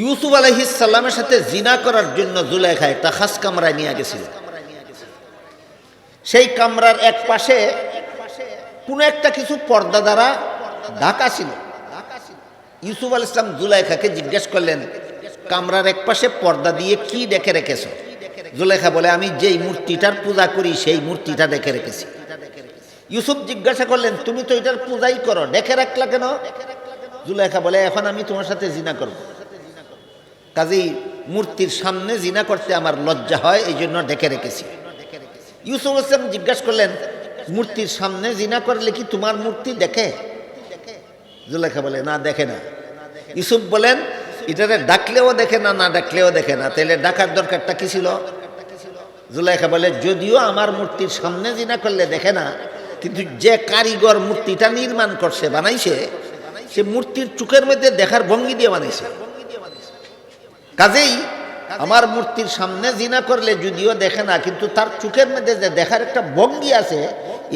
ইউসুফ আলহিসাল্লামের সাথে জিনা করার জন্য জুলেখা একটা খাস কামরায় নিয়ে গেছিল। সেই কামরার এক পাশে কোনো একটা কিছু পর্দা দ্বারা ঢাকা ছিল। ইউসুফ আল ইসলাম জুলাইখাকে জিজ্ঞেস করলেন, কামরার এক পাশে পর্দা দিয়ে কি ডেকে রেখেছ? জুলেখা বলে, আমি যেই মূর্তিটার পূজা করি সেই মূর্তিটা ডেকে রেখেছি। ইউসুফ জিজ্ঞাসা করলেন, তুমি তো এটার পূজাই করো ডেকে রাখলা কেন? জুলেখা বলে, এখন আমি তোমার সাথে জিনা করব। কাজেই মূর্তির সামনে জিনা করতে আমার লজ্জা হয়, এই জন্য ডেকে রেখেছি। ইউসুফ ইসলাম জিজ্ঞাসা করলেন, মূর্তির সামনে জিনা করলে কি তোমার মূর্তি দেখে? জুলেখা বলে, না, দেখে না। ইউসুফ বলেন, এটারে ডাকলেও দেখে না না ডাকলেও দেখে না। তাহলে ডাকার দরকারটা কি ছিল? জুলেখা বলে, যদিও আমার মূর্তির সামনে জিনা করলে দেখে না, কিন্তু যে কারিগর মূর্তিটা নির্মাণ করছে, বানাইছে, সে মূর্তির চোখের মধ্যে দেখার ভঙ্গি দিয়ে বানাইছে। কাজেই আমার মূর্তির সামনে জিনা করলে যদিও দেখে না, কিন্তু তার চোখের মধ্যে যে দেখার একটা ভঙ্গি আছে,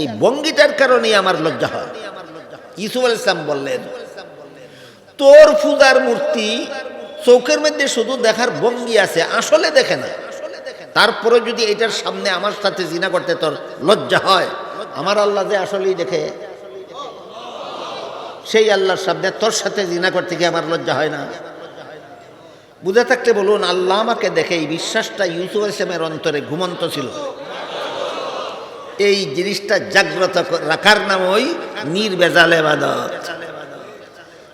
এই ভঙ্গিটার কারণেই আমার লজ্জা হয়। ইসুফ ইসলাম বললেন, তোর পূজার মূর্তি চোখের মধ্যে শুধু দেখার ভঙ্গি আছে, আসলে দেখে না। তারপরে যদি এটার সামনে আমার সাথে জিনা করতে তোর লজ্জা হয়, আমার আল্লাহ যে আসলেই দেখে। সেই আল্লাহর সামনে তোর সাথে জিনা করতে গিয়ে আমার লজ্জা হয় না। বুঝে থাকলে বলুন, আল্লাহ আমাকে দেখে এই বিশ্বাসটা ইউসুফ ইসলামের অন্তরে ঘুমন্ত ছিল। এই জিনিসটা জাগ্রত রাখার নাম ওই নির্বেজাল এবাদত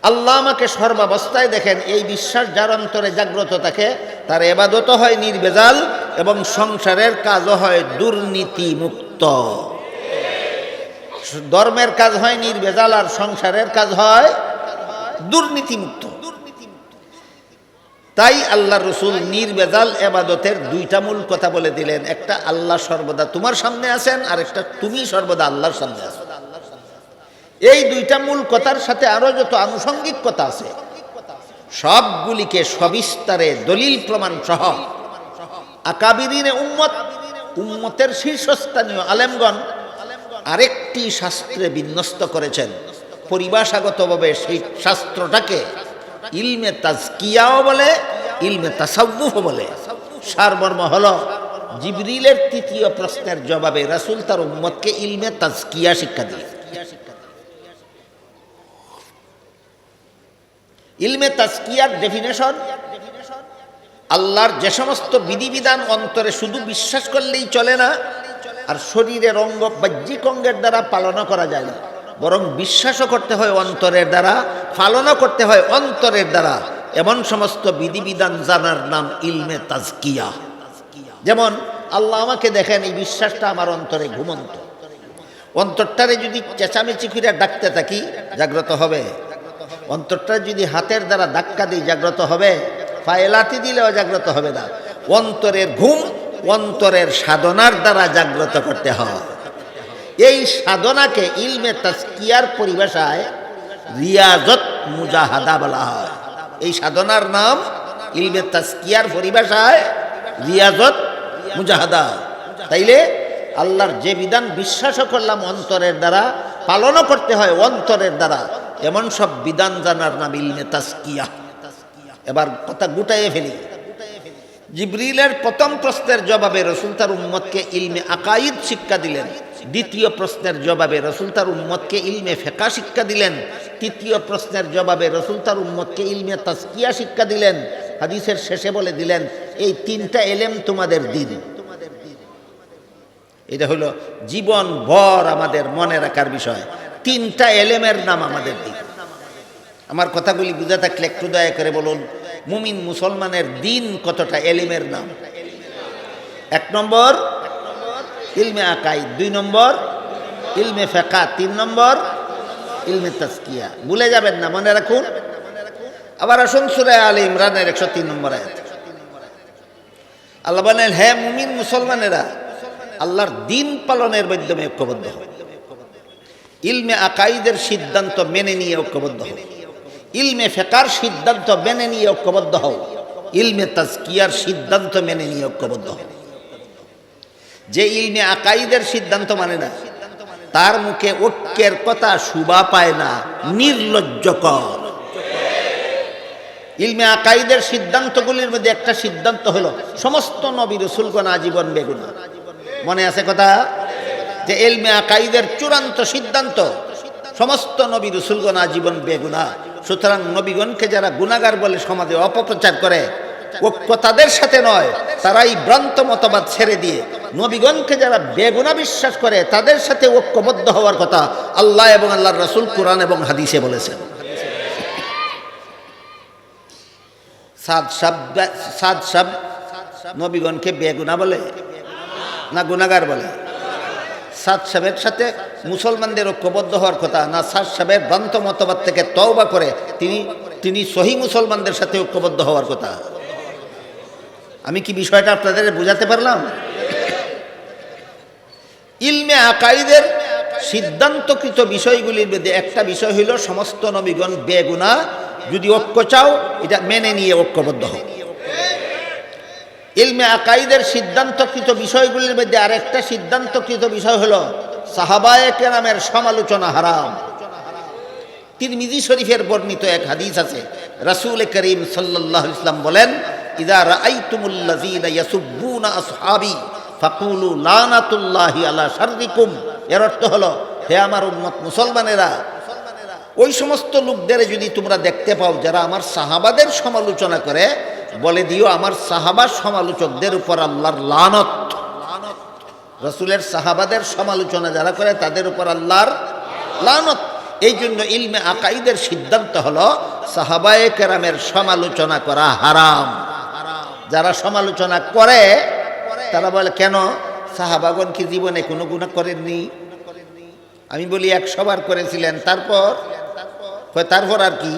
আল্লাহ আমাকে সর্বাবস্থায় দেখেন, এই বিশ্বাস যার অন্তরে জাগ্রত থাকে, তার এবাদতও হয় নির্বেজাল এবং সংসারের কাজও হয় দুর্নীতি মুক্ত ধর্মের কাজ হয় নির্বেজাল আর সংসারের কাজ হয় দুর্নীতি মুক্ত তাই আল্লাহ রসুল নির্বেজাল এবাদতের দুইটা মূল কথা বলে দিলেন। একটা, আল্লাহ সর্বদা তোমার সামনে আছেন আর একটা তুমি সর্বদা আল্লাহর সামনে আছো। এই দুইটা মূল কথার সাথে আরও যত আনুষঙ্গিক কথা আছে, সবগুলিকে সবিস্তারে দলিল প্রমাণ সহ আকাবিরিনে উম্মত, উম্মতের শীর্ষস্থানীয় আলেমগণ আরেকটি শাস্ত্রে বিন্যস্ত করেছেন। পরিভাষাগতভাবে সেই শাস্ত্রটাকে ইলমে তাজকিয়াও বলে, ইলমে তাসাউফ বলে। সারমর্ম হল, জিবরিলের তৃতীয় প্রশ্নের জবাবে রাসুল তার উম্মতকে ইলমে তাজকিয়া শিক্ষা দিয়ে। ইলমে তাজকিয়ার ডেফিনেশন আল্লাহর যে সমস্ত বিধিবিধান অন্তরে শুধু বিশ্বাস করলেই চলে না, আর শরীরের অঙ্গ বাহ্যিক অঙ্গের দ্বারা পালনও করা যায় না। বরং বিশ্বাসও করতে হয় অন্তরের দ্বারা, পালনও করতে হয় অন্তরের দ্বারা। এমন সমস্ত বিধিবিধান জানার নাম ইলমে তাজকিয়া। যেমন, আল্লাহ আমাকে দেখেন, এই বিশ্বাসটা আমার অন্তরে ঘুমন্ত। অন্তরটারে যদি চেঁচামেচি করে ডাকতে থাকি, জাগ্রত হবে। অন্তরটা যদি হাতের দ্বারা ধাক্কা দিই, জাগ্রত হবে। পায়ে লাথি দিলেও জাগ্রত হবে না। অন্তরের ঘুম অন্তরের সাধনার দ্বারা জাগ্রত করতে হয়। এই সাধনাকে ইলমে তাস্কিয়ার পরিভাষায় রিয়াজত মুজাহাদা বলা হয়। এই সাধনার নাম ইলমে তাস্কিয়ার পরিভাষায় রিয়াজত মুজাহাদা। তাইলে আল্লাহর যে বিধান বিশ্বাসও করলাম অন্তরের দ্বারা, পালনও করতে হয় অন্তরের দ্বারা, এমন সব বিধান জানার নাম ইলমে তাস্কিয়া এবার কথা গুটাইয়ে ফেলি। জিবরিলের প্রথম প্রশ্নের জবাবে রসুল তার উম্মতকে ইলমে আকাইদ শিক্ষা দিলেন। দ্বিতীয় প্রশ্নের জবাবে রসুল তার উম্মতকে ইলমে ফেকা শিক্ষা দিলেন। তৃতীয় প্রশ্নের জবাবে রসুল তার উম্মতকে ইলমে তাস্কিয়া শিক্ষা দিলেন। হাদিসের শেষে বলে দিলেন, এই তিনটা এলেম তোমাদের দিন। এটা হলো জীবন ভর আমাদের মনে রাখার বিষয়। তিনটা এলেমের নাম আমাদের দিন। আমার কথাগুলি বুঝে থাকলে একটু দয়া করে বলুন, মুমিন মুসলমানের দিন কতটা এলিমের নাম? এক নম্বর ইলমে আকাই দুই নম্বর, ইলমে ফেকা তিন নম্বর, ইলমে তাস্কিয়া ভুলে যাবেন না, মনে রাখুন। আবার আসুন সুরে আলী ইমরানের একশো তিন নম্বর আয়াত। আল্লাহ বলেন হ্যাঁ মুমিন মুসলমানেরা, আল্লাহর দিন পালনের মাধ্যমে ঐক্যবদ্ধ হবে ইলমে আকাইদের সিদ্ধান্ত মেনে নিয়ে ঐক্যবদ্ধ হবে ইলমে ফেকার সিদ্ধান্ত মেনে নিয়ে ঐক্যবদ্ধ হও। ইলমে তাজকিয়ার সিদ্ধান্ত মেনে নিয়ে ঐক্যবদ্ধ হও। যে ইলমে আকাইদের সিদ্ধান্ত মানে না। তার মুখে ঐক্যের কথা শুভা পায় না। নির্লজ্জকর ইলমে আকাইদের সিদ্ধান্তগুলির মধ্যে একটা সিদ্ধান্ত হলো, সমস্ত নবী রসুলগণ আজীবন বেগুনা। মনে আছে কথা? যে এলমে আকাইদের চূড়ান্ত সিদ্ধান্ত, সমস্ত নবী রসুলগণ আজীবন বেগুনা। সুতরাং নবীগণকে যারা গুণাগার বলে সমাজে অপপ্রচার করে ঐক্য তাদের সাথে নয় তারা এই ভ্রান্ত মতবাদ ছেড়ে দিয়ে। নবীগণকে যারা বেগুনা বিশ্বাস করে, তাদের সাথে ঐক্যবদ্ধ হওয়ার কথা আল্লাহ এবং আল্লাহর রসুল কোরআন এবং হাদিসে বলেছেন। সাদ সাব নবীগণকে বেগুনা বলে না বলে? সাদ সাহেবের সাথে মুসলমানদের ঐক্যবদ্ধ হওয়ার কথা না সাদ সাহেবের ভ্রান্ত মতবাদ থেকে তওবা করে তিনি তিনি সহি মুসলমানদের সাথে ঐক্যবদ্ধ হওয়ার কথা? আমি কি বিষয়টা আপনাদের বোঝাতে পারলাম? ইলমে আকাইদের সিদ্ধান্তকৃত বিষয়গুলির মধ্যে একটা বিষয় হইল, সমস্ত নবীগণ বেগুনা, যদি ঐক্য চাও, এটা মেনে নিয়ে ঐক্যবদ্ধ হোক ইলমে আকাইদের সিদ্ধান্তকৃত বিষয়গুলির মধ্যে আরেকটা সিদ্ধান্তকৃত বিষয় হলো, সাহাবায়ে কেরামের সমালোচনা হারাম। তিরমিজি শরীফের বর্ণিত এক হাদিস আছে, রাসূল করিম আলাইহি ইসলাম বলেন ইদা রাআইতুমুল্লাযীনা ইয়াসুব্বুনা আসহাবি ফাকুলু লানাতুল্লাহি আলা শাররিকুম। এর অর্থ হলো, হে আমার উম্মত মুসলমানেরা, ওই সমস্ত লোকদের যদি তোমরা দেখতে পাও যারা আমার সাহাবাদের সমালোচনা করে, বলে দিও আমার সাহাবার সমালোচকদের উপর আল্লাহর লানত। রসুলের সাহাবাদের সমালোচনা যারা করে, তাদের উপর আল্লাহর লানত। এই জন্য ইলমে আকাইদের সিদ্ধান্ত হলো, সাহাবায়ে কেরামের সমালোচনা করা হারাম। যারা সমালোচনা করে, তারা বলে, কেন? সাহাবাগন কি জীবনে কোনো গুণা করেননি? আমি বলি একশো বার করেছিলেন, তারপর? তারপর আর কি?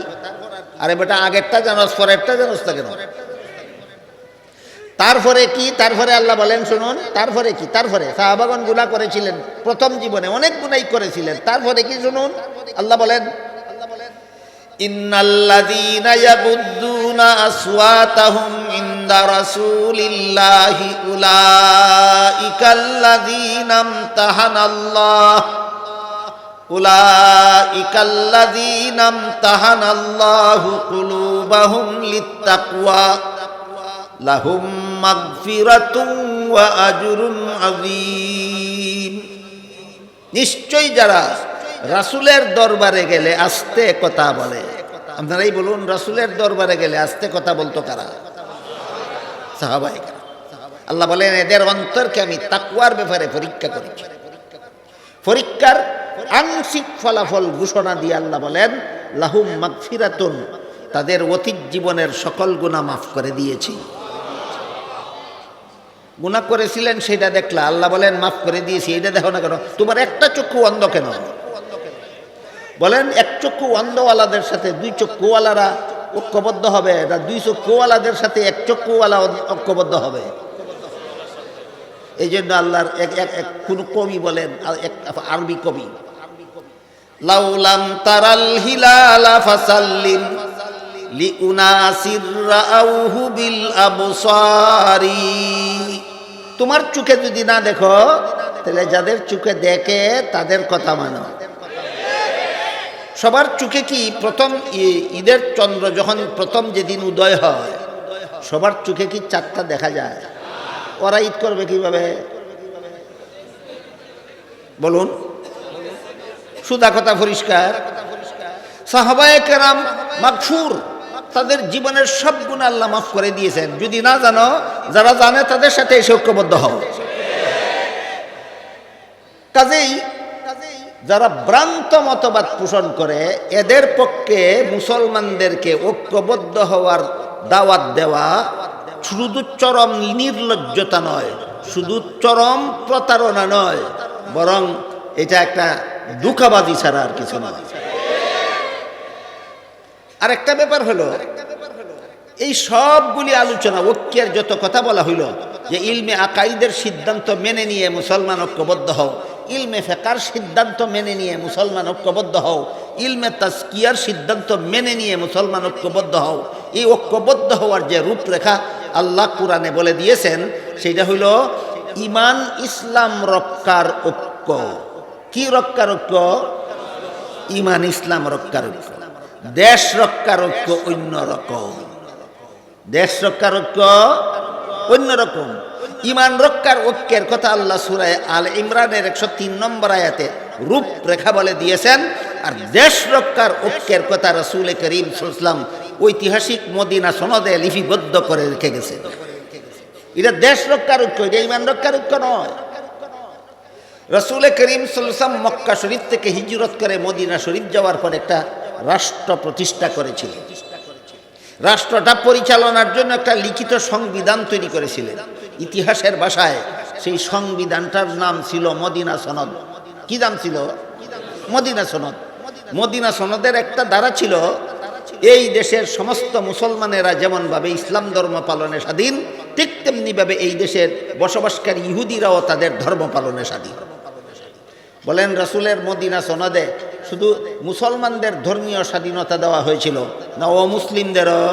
আরে বেটা, আগেরটা জানোস, পরেরটা জানোস তা কেন? তারপরে কি? তারপরে আল্লাহ বলেন, শুনুন, তারপরে কি? তারপরে সাহাবাগন গুণা করেছিলেন, প্রথম জীবনে অনেক গুণাই করেছিলেন, তারপরে কি শুনুন? আল্লাহ বলেন বলেন ইন্নাল্লাযীনা ইয়াগুদ্দুনা আসওয়াতাহুম ইনদা রাসূলিল্লাহি উলাইকাল্লাযীনা ইমতাহানাল্লাহ উলাইকাল্লাযীনা ইমতাহানাল্লাহু কুলুবাহুম লিত্তাকওয়া লাহুম মাগফিরাতুন ওয়া আজরুন আযীম নিশ্চয় যারা রাসুলের দরবারে গেলে আস্তে কথা বলে আপনারাই বলুন, রাসূলের দরবারে গেলে আস্তে কথা বলতো কারা? সাহাবাই আল্লাহ বলেন, এদের অন্তরকে আমি তাকুয়ার ব্যাপারে পরীক্ষা করেছি। পরীক্ষার আংশিক ফলাফল ঘোষণা দিয়ে আল্লাহ বলেন, লাহুম মাগফিরাতুন, তাদের অতীত জীবনের সকল গুণা মাফ করে দিয়েছি। গুণা করেছিলেন, সেটা দেখলা। আল্লাহ বলেন, মাফ করে দিয়েছি। এটা দেখো না কেন, তোমার একটা চক্ষু অন্ধ কেন? বলেন, এক চক্ষু অন্ধওয়ালাদের সাথে দুই চক্ষুওয়ালারা ঐক্যবদ্ধ হবে, না দুই চক্ষুওয়ালাদের সাথে এক চক্ষুওয়ালা ঐক্যবদ্ধ হবে? এই জন্য আল্লাহর এক এক এক, কোন কবি বলেন এক আরবি কবি, লাউলাম তারাল হিলালা বিল আবসারি। তোমার চোখে যদি না দেখো, তাহলে যাদের চোখে দেখে তাদের কথা মানো। সবার চোখে কি প্রথম ঈদের চন্দ্র যখন প্রথম যেদিন উদয় হয়, সবার চোখে কি চারটা দেখা যায়? ওরা ঈদ করবে কীভাবে? বলুন। সুদা কথা পরিষ্কার। সাহাবায়ে কেরাম মাগফুর তাদের জীবনের সব গুণ আল্লাহ মাফ করে দিয়েছেন। যদি না জানো, যারা জানে তাদের সাথে এসে ঐক্যবদ্ধ হও। কাজেই যারা ভ্রান্ত মতবাদ পোষণ করে, এদের পক্ষে মুসলমানদেরকে ঐক্যবদ্ধ হওয়ার দাওয়াত দেওয়া শুধু চরম নির্লজ্জতা নয়, শুধু চরম প্রতারণা নয়, বরং এটা একটা দুঃখাবাদী ছাড়া আর কিছু নয়। আর একটা ব্যাপার হলো, এই সবগুলি আলোচনা, ঐক্যের যত কথা বলা হইল, যে ইলমে আকাইদের সিদ্ধান্ত মেনে নিয়ে মুসলমান ঐক্যবদ্ধ হও ইলমে ফেকার সিদ্ধান্ত মেনে নিয়ে মুসলমান ঐক্যবদ্ধ হও। ইলমে তাস্কিয়ার সিদ্ধান্ত মেনে নিয়ে মুসলমান ঐক্যবদ্ধ হও। এই ঐক্যবদ্ধ হওয়ার যে রূপরেখা আল্লাহ কোরআনে বলে দিয়েছেন, সেটা হইল ইমান ইসলাম রক্ষার ঐক্য। কি রক্ষার ঐক্য? ইমান ইসলাম রক্ষার ঐক্য। দেশ রক্ষার ঐক্য অন্য রকম। দেশ রক্ষার ঐক্য অন্যরকম ইমান রক্ষার ঐক্যের কথা আল্লাহ সুরায় আল ইমরানের একশো তিন নম্বর আয়াতে রূপরেখা বলে দিয়েছেন, আর দেশ রক্ষার ঐক্যের কথা রসুল করিম সাল্লাম ঐতিহাসিক মদিনা সনদে লিপিবদ্ধ করে রেখে গেছে। এটা দেশ রক্ষার ঐক্য, এটা ইমান রক্ষার ঐক্য নয়। রসুল করিম সাল্লাম মক্কা শরীফ থেকে হিজরত করে মদিনা শরীফ যাওয়ার পর একটা রাষ্ট্র প্রতিষ্ঠা করেছিলেন। রাষ্ট্রটা পরিচালনার জন্য একটা লিখিত সংবিধান তৈরি করেছিলেন। ইতিহাসের ভাষায় সেই সংবিধানটার নাম ছিল মদিনা সনদ। কি নাম ছিল? মদিনা সনদ। মদিনা সনদের একটা দ্বারা ছিল, এই দেশের সমস্ত মুসলমানেরা যেমনভাবে ইসলাম ধর্ম পালনে স্বাধীন, ঠিক তেমনিভাবে এই দেশের বসবাসকারী ইহুদিরাও তাদের ধর্ম পালনে স্বাধীন। বলেন রসুলের মদিনা সনদে শুধু মুসলমানদের ধর্মীয় স্বাধীনতা দেওয়া হয়েছিল না ও মুসলিমদেরও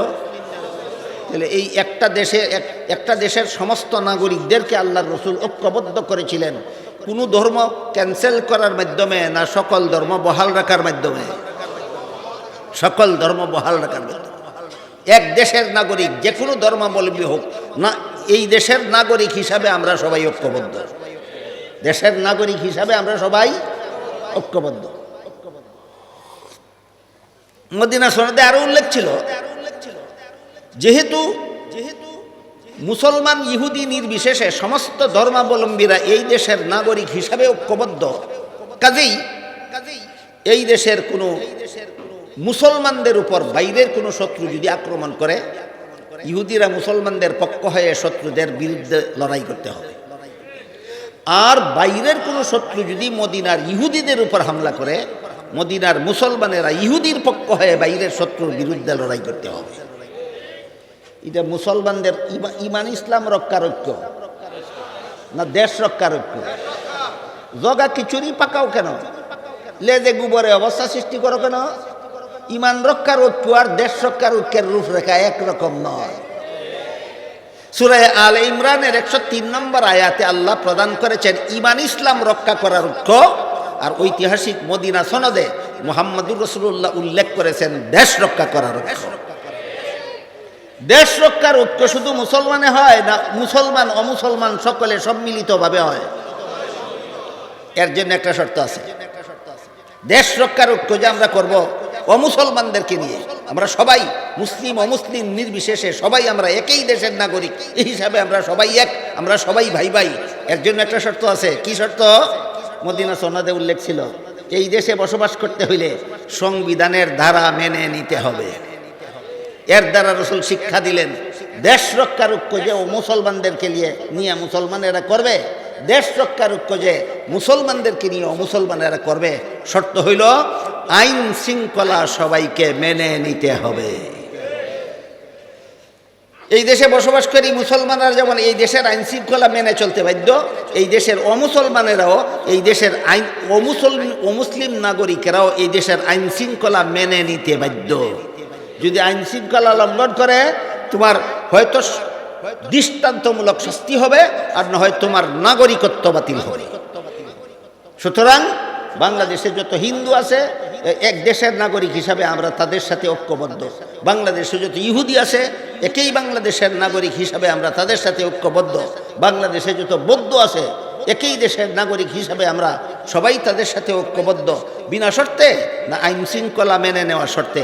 তাহলে এই একটা দেশে, এক- একটা দেশের সমস্ত নাগরিকদেরকে আল্লাহর রসুল ঐক্যবদ্ধ করেছিলেন। কোনো ধর্ম ক্যান্সেল করার মাধ্যমে না সকল ধর্ম বহাল রাখার মাধ্যমে? সকল ধর্ম বহাল রাখার মাধ্যমে। এক দেশের নাগরিক, যে কোনো ধর্মাবলম্বী হোক, না, এই দেশের নাগরিক হিসাবে আমরা সবাই ঐক্যবদ্ধ। দেশের নাগরিক হিসাবে আমরা সবাই ঐক্যবদ্ধ। মদিনা সনদে আরও উল্লেখ ছিল যেহেতু যেহেতু মুসলমান ইহুদি নির্বিশেষে সমস্ত ধর্মাবলম্বীরা এই দেশের নাগরিক হিসাবে ঐক্যবদ্ধ। কাজেই কাজেই এই দেশের কোনো মুসলমানদের উপর বাইরের কোনো শত্রু যদি আক্রমণ করে, ইহুদিরা মুসলমানদের পক্ষ হয়ে শত্রুদের বিরুদ্ধে লড়াই করতে হবে। আর বাইরের কোনো শত্রু যদি মদিনার ইহুদিদের উপর হামলা করে, মদিনার মুসলমানেরা ইহুদির পক্ষ হয়ে বাইরের শত্রুর বিরুদ্ধে লড়াই করতে হবে। এটা মুসলমানদের ইমান ইসলাম রক্ষার ঐক্য না দেশ রক্ষার ঐক্য জগা খিচুড়ি পাকাও কেন? লেজে গোবরে অবস্থা সৃষ্টি করো কেন? ইমান রক্ষার ঐক্য আর দেশ রক্ষার ঐক্যের রূপরেখা একরকম নয়। সুরায় আল ইমরানের একশো তিন নম্বর আয়াতে আল্লাহ প্রদান করেছেন, ইমান ইসলাম রক্ষা করার ঐক্য আর ঐতিহাসিক মদিনা সনদে মোহাম্মদুর রসুল্লাহ উল্লেখ করেছেন, দেশ রক্ষা করার ঐক্য দেশ রক্ষার ঐক্য শুধু মুসলমানে হয় না, মুসলমান, অমুসলমান সকলে সম্মিলিতভাবে হয়। এর জন্য একটা শর্ত আছে। দেশ রক্ষার ঐক্য যে আমরা করব অমুসলমানদেরকে নিয়ে, আমরা সবাই মুসলিম, অমুসলিম নির্বিশেষে সবাই আমরা একই দেশের নাগরিক, এই হিসাবে আমরা সবাই এক, আমরা সবাই ভাই ভাই। এর জন্য একটা শর্ত আছে। কি শর্ত? মদিনা সনদে উল্লেখ ছিল, এই দেশে বসবাস করতে হইলে সংবিধানের ধারা মেনে নিতে হবে। এর দ্বারা রসুল শিক্ষা দিলেন, দেশ রক্ষার ঐক্য যে ও মুসলমানদেরকে নিয়ে নিয়ে মুসলমানেরা করবে, দেশ রক্ষার ঐক্য যে মুসলমানদেরকে নিয়ে মুসলমানেরা করবে, শর্ত হইল আইন শৃঙ্খলা সবাইকে মেনে নিতে হবে। এই দেশে বসবাসকারী মুসলমানরা যেমন এই দেশের আইন শৃঙ্খলা মেনে চলতে বাধ্য, এই দেশের অমুসলমানেরাও এই দেশের আইন অমুসলিম অমুসলিম নাগরিকেরাও এই দেশের আইন শৃঙ্খলা মেনে নিতে বাধ্য। যদি আইন শৃঙ্খলা লঙ্ঘন করে, তোমার হয়তো দৃষ্টান্তমূলক শাস্তি হবে, আর না হয় তোমার নাগরিকত্ব বাতিল হবে। সুতরাং বাংলাদেশে যত হিন্দু আছে এক দেশের নাগরিক হিসাবে আমরা তাদের সাথে ঐক্যবদ্ধ। বাংলাদেশে যত ইহুদি আছে, একই বাংলাদেশের নাগরিক হিসাবে আমরা তাদের সাথে ঐক্যবদ্ধ। বাংলাদেশে যত বৌদ্ধ আছে, একই দেশের নাগরিক হিসাবে আমরা সবাই তাদের সাথে ঐক্যবদ্ধ। বিনা শর্তে না আইন শৃঙ্খলা মেনে নেওয়া শর্তে।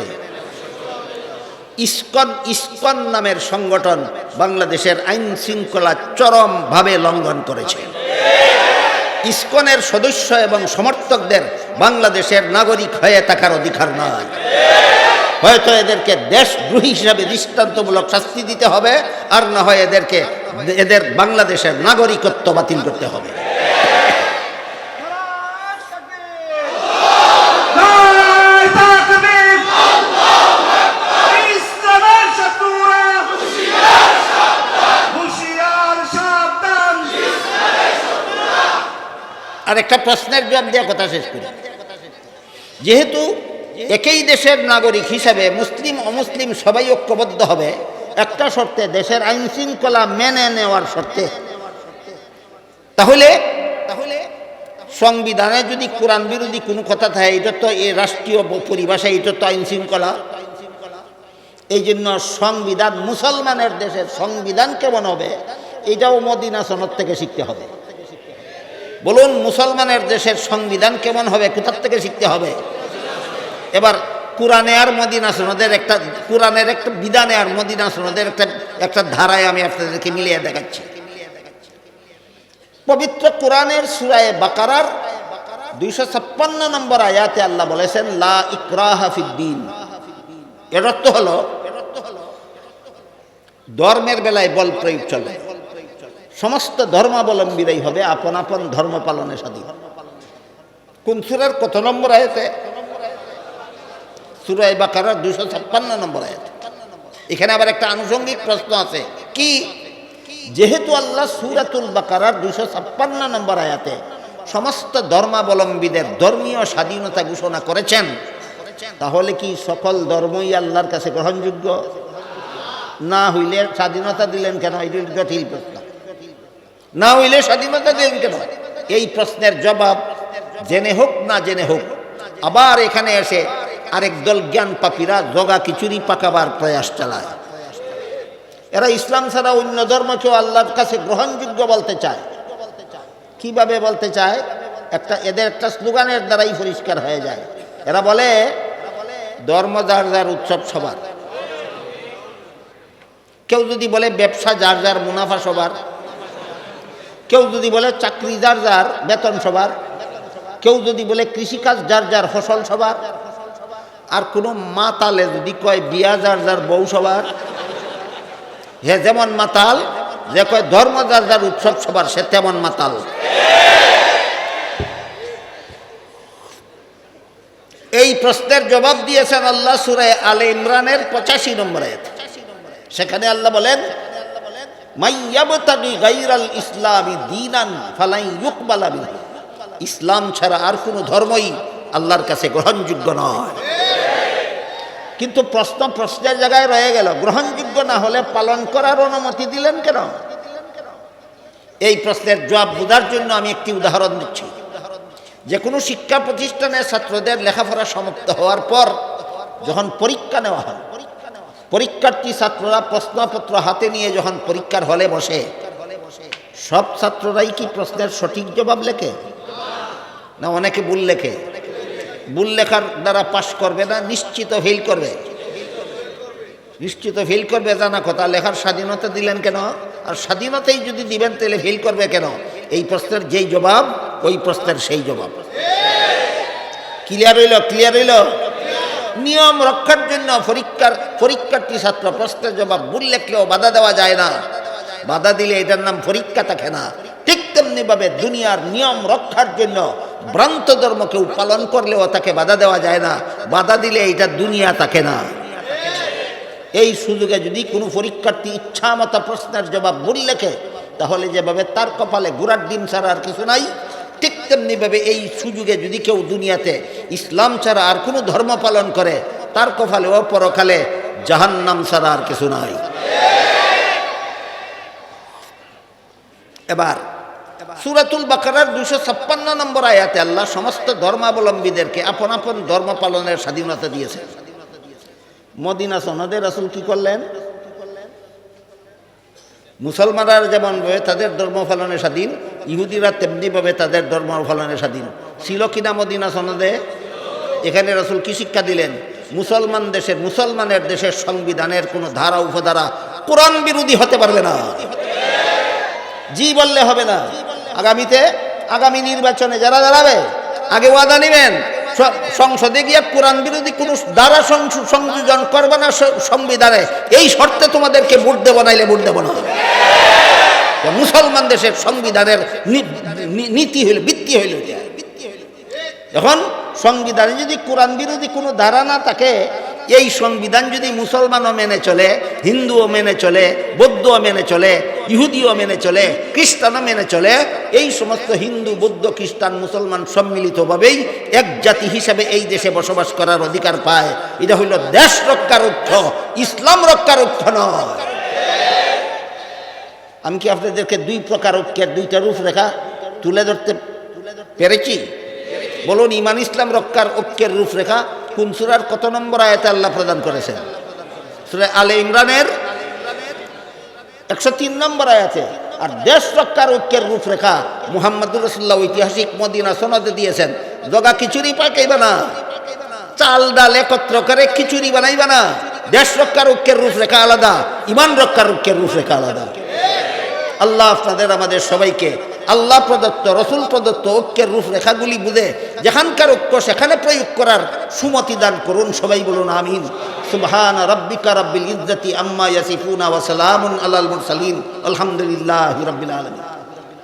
ইস্কন ইস্কন নামের সংগঠন বাংলাদেশের আইন শৃঙ্খলা চরমভাবে লঙ্ঘন করেছে। ইস্কনের সদস্য এবং সমর্থকদের বাংলাদেশের নাগরিক হয়ে থাকার অধিকার নয়। হয়তো এদেরকে দেশদ্রোহী হিসাবে দৃষ্টান্তমূলক শাস্তি দিতে হবে, আর না হয় এদেরকে, এদের বাংলাদেশের নাগরিকত্ব বাতিল করতে হবে নারায় তাকবীর ইসলামের শত্রুরা হুঁশিয়ার সাবধান আর একটা প্রশ্নের জবাব দেওয়া কথা শেষ করি। যেহেতু একই দেশের নাগরিক হিসাবে মুসলিম, অমুসলিম সবাই ঐক্যবদ্ধ হবে, একটা শর্তে দেশের আইন শৃঙ্খলা মেনে নেওয়ার শর্তে। তাহলে তাহলে সংবিধানে যদি কোরআন বিরোধী কোনো কথা থাকে, এটা তো এই রাষ্ট্রীয় পরিভাষায় এটা তো আইন শৃঙ্খলা এই জন্য সংবিধান মুসলমানের দেশের সংবিধান কেমন হবে, এটাও মদিনা সনদ থেকে শিখতে হবে। বলুন, মুসলমানের দেশের সংবিধান কেমন হবে? কোথার থেকে শিখতে হবে? এবার কোরআনে আর মদিনা সনদের একটা, কোরআনের একটা, বিধানে আর মদিনা সনদের একটা একটা ধারায় আমি আপনাদেরকে মিলিয়ে দেখাচ্ছি। পবিত্র কোরআনের সুরায় বাকারার দুইশো ছাপ্পান্ন নম্বর আয়াতে আল্লাহ বলেছেন, লা ইকরাহা ফিদ্দিন এর অর্থ হলো, ধর্মের বেলায় বল প্রয়োগ চলে। সমস্ত ধর্মাবলম্বীরাই হবে, আপন আপন ধর্ম পালনে স্বাধীন। কোন সুরার কত নম্বর আয়াতে? সুরাই বাকারার দুইশো ছাপ্পান্ন নম্বর আয়াত। এখানে আবার একটা আনুষঙ্গিক প্রশ্ন আছে, কি? যেহেতু আল্লাহ সুরাতুল বাকারার দুইশো ছাপ্পান্ন নম্বর আয়াতে সমস্ত ধর্মাবলম্বীদের ধর্মীয় স্বাধীনতা ঘোষণা করেছেন, তাহলে কি সকল ধর্মই আল্লাহর কাছে গ্রহণযোগ্য? না হইলে স্বাধীনতা দিলেন কেন? এই জটিল প্রশ্ন। না হইলে স্বাধীনতা দিলেন কেন এই প্রশ্নের জবাব জেনে হোক না জেনে হোক, আবার এখানে এসে আরেক দল জ্ঞান পাপীরা জগা খিচুড়ি পাকাবার প্রয়াস চালায়। এরা ইসলাম ছাড়া অন্য ধর্মকেও আল্লাহর কাছে গ্রহণযোগ্য বলতে চায়। কীভাবে বলতে চায়? একটা এদের একটা স্লোগানের দ্বারাই পরিষ্কার হয়ে যায়। এরা বলে, ধর্ম যার যার উৎসব সবার। কেউ যদি বলে, ব্যবসা যার যার মুনাফা সবার। কেউ যদি বলে চাকরি যার যার, বেতন সবার। কেউ যদি বলে কৃষিকাজ যার যার, ফসল সবার। আর কোনো মাতালে যদি কয় বিয়া যার যার, বউ সবার। হে যেমন মাতাল, যে কয় ধর্ম যার যার, উৎসব সবার, সে তেমন মাতাল। এই প্রশ্নের জবাব দিয়েছেন আল্লাহ সুরে আলে ইমরানের পঁচাশি নম্বরে। সেখানে আল্লাহ বলেন ফালাই ইউকবালা মিনহু। ইসলাম ছাড়া আর কোনো ধর্মই আল্লাহর কাছে গ্রহণযোগ্য নয়। কিন্তু প্রশ্ন প্রশ্নের জায়গায় রয়ে গেল, গ্রহণযোগ্য না হলে পালন করার অনুমতি দিলেন কেন? এই প্রশ্নের জবাব বোঝার জন্য আমি একটি উদাহরণ দিচ্ছি। যে কোনো শিক্ষা প্রতিষ্ঠানে ছাত্রদের লেখাপড়া সমাপ্ত হওয়ার পর যখন পরীক্ষা নেওয়া হয় পরীক্ষার্থী ছাত্ররা প্রশ্নপত্র হাতে নিয়ে যখন পরীক্ষার হলে বসে, সব ছাত্ররাই কি প্রশ্নের সঠিক জবাব লেখে? না অনেকে ভুল লেখে? ভুল লেখার দ্বারা পাশ করবে না, নিশ্চিত ফেল করবে। নিশ্চিত ফেল করবে, জানা কথা, লেখার স্বাধীনতা দিলেন কেন? আর স্বাধীনতাই যদি দিবেন, তাহলে ফেল করবে কেন? এই প্রশ্নের যেই জবাব, ওই প্রশ্নের সেই জবাব। ক্লিয়ার হইল ক্লিয়ার হইল? নিয়ম রক্ষার জন্য পরীক্ষার, পরীক্ষার্থী ছাত্র প্রশ্নের জবাব ভুল লেখলেও বাধা দেওয়া যায় না। বাধা দিলে এটার নাম পরীক্ষা থাকে না। ঠিক তেমনিভাবে দুনিয়ার নিয়ম রক্ষার জন্য ভ্রান্ত ধর্ম কেউ পালন করলেও তাকে বাধা দেওয়া যায় না। বাধা দিলে এটা দুনিয়া থাকে না। এই সুযোগে যদি কোনো পরীক্ষার্থী ইচ্ছা মতো প্রশ্নের জবাব ভুল লেখে, তাহলে যেভাবে তার কপালে গুড়ার ডিম ছাড়া আর কিছু নাই ঠিক তেমনিভাবে এই সুযোগে যদি কেউ দুনিয়াতে ইসলাম ছাড়া আর কোনো ধর্ম পালন করে, তার কপালে ও পরকালে জাহান্নাম ছাড়া আর কিছু নাই। এবার, সুরাতুল বাকারার দুশো ছাপ্পান্ন নম্বর আয়াতে আল্লাহ সমস্ত ধর্মাবলম্বীদেরকে আপন আপন ধর্ম পালনের স্বাধীনতা দিয়েছে। মদিনা সনদে রাসুল কি করলেন? মুসলমানরা যেমন তাদের ধর্ম পালনে স্বাধীন ইহুদিরা তেমনিভাবে তাদের ধর্ম পালনে স্বাধীন। ছিল কিনা মদিনা সনদে? এখানে রাসুল কি শিক্ষা দিলেন? মুসলমান দেশের মুসলমানের দেশের সংবিধানের কোনো ধারা, উপধারা কোরআন বিরোধী হতে পারবে না। জি বললে হবে না। আগামীতে, আগামী নির্বাচনে যারা দাঁড়াবে, আগে ওয়াদা নেবেন সংসদে গিয়ে কোরআন বিরোধী কোনো দ্বারা সংযোজন করবে না সংবিধানে। এই শর্তে তোমাদেরকে ভোট দেবো, নাইলে ভোট দেবো না। মুসলমান দেশের সংবিধানের নীতি হইল, ভিত্তি হইল। এখন সংবিধানে যদি কোরআন বিরোধী কোনো ধারা না থাকে, এই সংবিধান যদি মুসলমানও মেনে চলে, হিন্দুও মেনে চলে, বৌদ্ধও মেনে চলে, ইহুদিও মেনে চলে, খ্রিস্টানও মেনে চলে, এই সমস্ত হিন্দু, বৌদ্ধ, খ্রিস্টান, মুসলমান সম্মিলিতভাবেই এক জাতি হিসাবে এই দেশে বসবাস করার অধিকার পায় এটা হইল দেশ রক্ষার উৎস, ইসলাম রক্ষার উৎস নয় আমি কি আপনাদেরকে দুই প্রকার ঐক্যের দুইটা রূপরেখা তুলে ধরতে পেরেছি? বলুন ইমান ইসলাম রক্ষার ঐক্যের রূপরেখা কোন সুরার কত নম্বর আয়াতে আল্লাহ প্রদান করেছেন? সুরে আলে ইমরানের একশো তিন নম্বর আয়াতে, আর দেশ রক্ষার ঐক্যের রূপরেখা মুহাম্মদুর রসুল্লাহ ঐতিহাসিক মদিনা সনদে দিয়েছেন। জগা খিচুড়ি পাকাইবে না, চাল ডাল একত্র করে খিচুড়ি বানাইবে না। দেশ রক্ষার ঐক্যের রূপরেখা আলাদা ইমান রক্ষার ঐক্যের রূপরেখা আলাদা। আল্লাহ আপনাদের, আমাদের সবাইকে। আল্লাহ প্রদত্ত, রসুল প্রদত্ত ঐক্যের রূপরেখাগুলি বুঝে যেখানকার ঐক্য, সেখানে প্রয়োগ করার সুমতি দান করুন, সবাই বলুন আমিন। সুবহান রব্বিকা রব্বিল ইজ্জতি আম্মা ইয়াসিফুনা ওয়া সালামুন আলাল মুরসালিন। আলহামদুলিল্লাহি রাব্বিল আলামিন।